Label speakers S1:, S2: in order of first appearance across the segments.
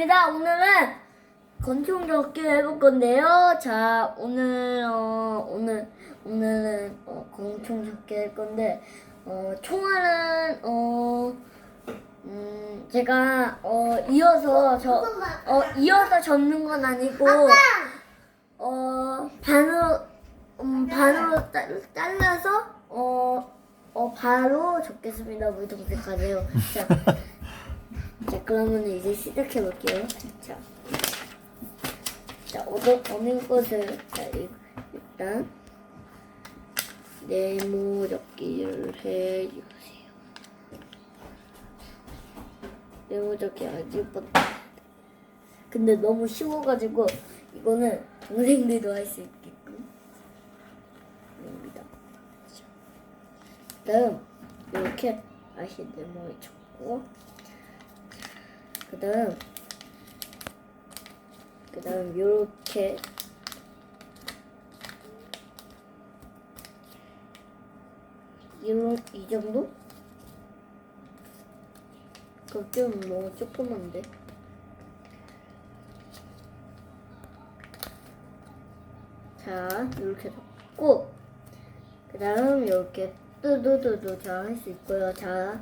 S1: 입니다. 오늘은 건총 접기 해볼 건데요. 자, 오늘 어 오늘 오늘은 어, 건총 접기 할 건데 어 총알은 어 음, 제가 어 이어서 저 어 이어서 접는 건 아니고 어 반으로 음 반으로 잘- 잘라서 어, 어 바로 접겠습니다. 물통색까지요. 자. 자, 그러면 이제 시작해 볼게요. 자, 자, 어느, 어느 것을, 자, 일- 일단, 네모 접기를 해주세요. 네모 접기 아주 뻗 근데 너무 쉬워가지고, 이거는 동생들도 할 수 있게끔. 입니다. 다음, 이렇게 다시 네모에 접고, 그 다음 그 다음 요렇게. 이런 이 정도? 그럼 좀 너무 조그만데? 자 이렇게 잡고 그 다음 이렇게 뚜두두두 자할 수 있고요. 자 자,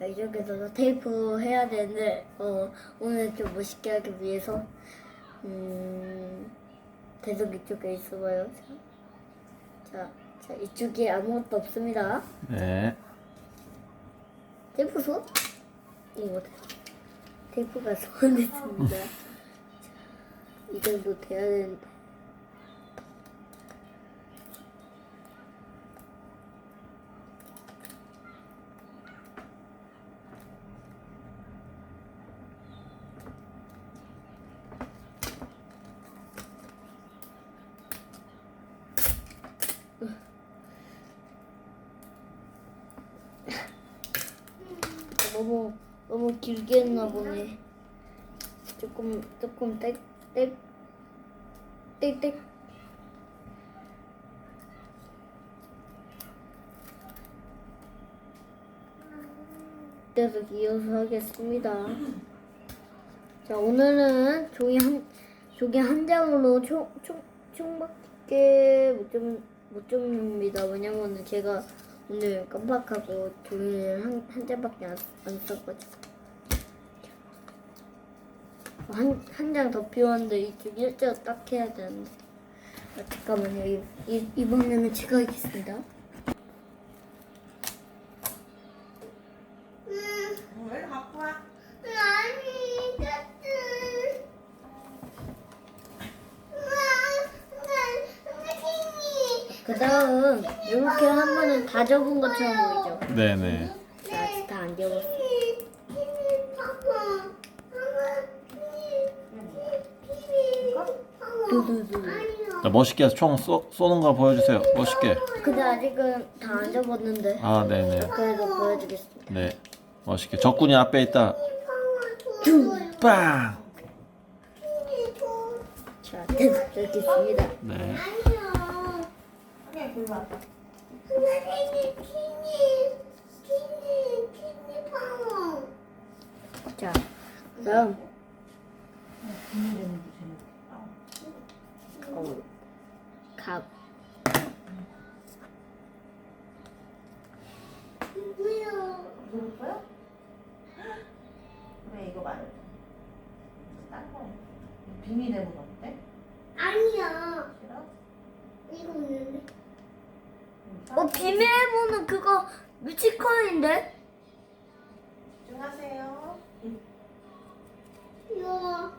S1: 이쪽에서 테이프 해야 되는데, 어, 오늘 좀 멋있게 하기 위해서, 음, 계속 이쪽에 있어봐요. 자, 자, 자, 이쪽에 아무것도 없습니다.
S2: 네.
S1: 테이프 손? 이거, 테이프가 소원됐습니다. 자, 이 정도 돼야 되는데. 너무 너무 길게 했나 보네. 조금 조금 땡땡땡땡 계속 이어서 하겠습니다. 자 오늘은 종이 한 종이 한 장으로 총총 총밖에 못 좀 못 접니다. 왜냐면은 제가 오늘 깜빡하고 종이를 한, 한 장밖에 안, 안 썼거든요. 한, 한 장 더 필요한데 이쪽 일자 딱 해야 되는데. 아, 잠깐만요. 이, 이, 이번에는 제가 하겠습니다.
S3: 왜 갖고 와?
S1: 아니, 따뜻. 그 다음, 이렇게 하면은 다 접은 것처럼 보이죠?
S2: 네네.
S1: 자, 아직 다 안 접었어. 두두두.
S2: 자, 멋있게 총 쏘, 쏘는 거 보여주세요. 멋있게.
S1: 근데 아직은 다 안 접었는데.
S2: 아, 네네.
S1: 그래도 보여주겠습니다.
S2: 네. 멋있게. 적군이 앞에 있다. 빵!
S1: 자, 계속 접겠습니다.
S2: 네.
S3: 왔다.
S1: 자, 그 다음. 어, 갑.
S3: 누를 거야? 왜 이거 말해? 딴 거야. 비밀 대문 어때?
S1: 아니야.
S3: 싫어?
S1: 이거 없는데.
S3: 음,
S1: 어, 비밀번호 그거 뮤지컬인데?
S3: 집중하세요.
S1: 이거.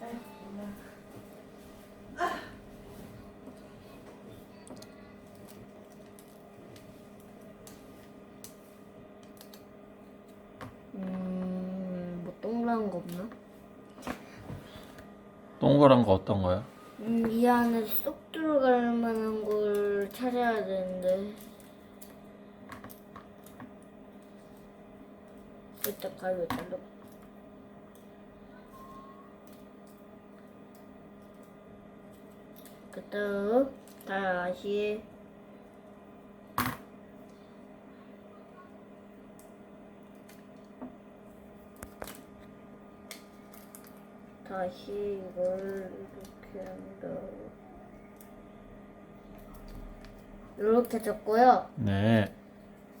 S3: 자, 올라.
S1: 음, 뭐 동그란 거 없나?
S2: 동그란 거 어떤 거야?
S1: 음, 이 안에 쏙 밑으로 갈 만한 걸 찾아야 되는데. 일단 가요, 일단. 그 다음, 다시. 다시 이걸 이렇게 한다고. 이렇게 적고요.
S2: 네.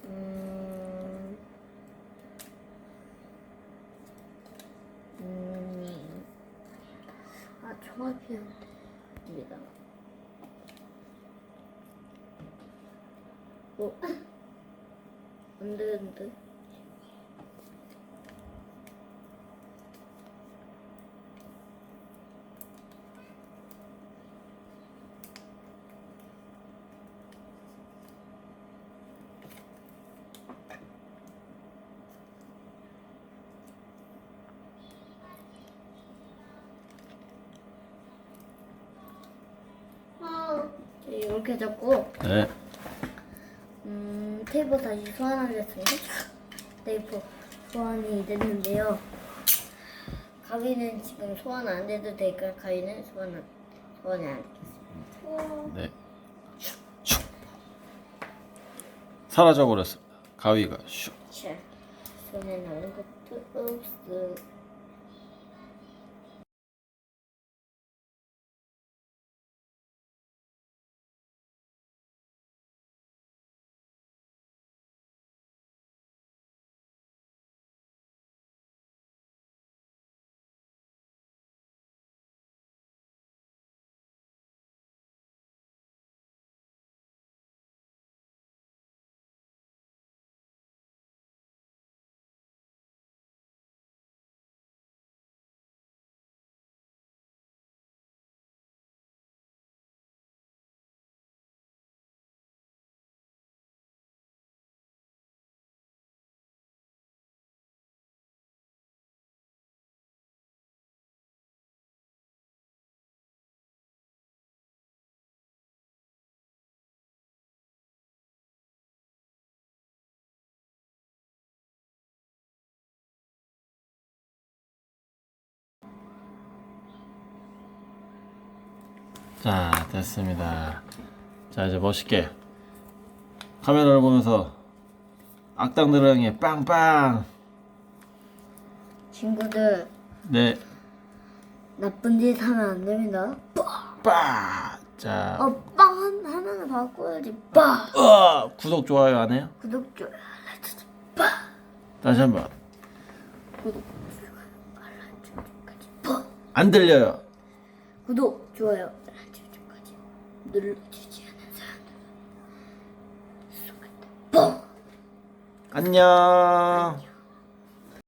S1: 음, 음, 아, 종합이 안 됩니다. 어? 안 되는데? 적고,
S2: 네.
S1: 음, 테이프 다시 소환하겠습니다. 테이프 소환이 됐는데요. 가위는 지금 소환 안 돼도 되니까 가위는 소환 안, 소환이 안 되겠습니다.
S2: 네. 슉. 사라져 버렸습니다. 가위가 슉.
S1: 자, 손에 나는 것도 없어.
S2: 자, 됐습니다. 자, 이제 멋있게 카메라를 보면서 악당들을 향해 빵빵.
S1: 친구들,
S2: 네.
S1: 나쁜 짓 하면 안 됩니다.
S2: 빠. 자.
S1: 어, 빵 한- 하나는 바꿔야지. 빠!
S2: 어, 구독 좋아요 안 해요?
S1: 구독, 좋아요, 설정.
S2: 다시 한번.
S1: 구독, 좋아요, 알람 설정까지. 빠!
S2: 안 들려요.
S1: 구독, 좋아요, 눌러주지 않은 사람들은 수고했다. 빠!
S2: 안녕.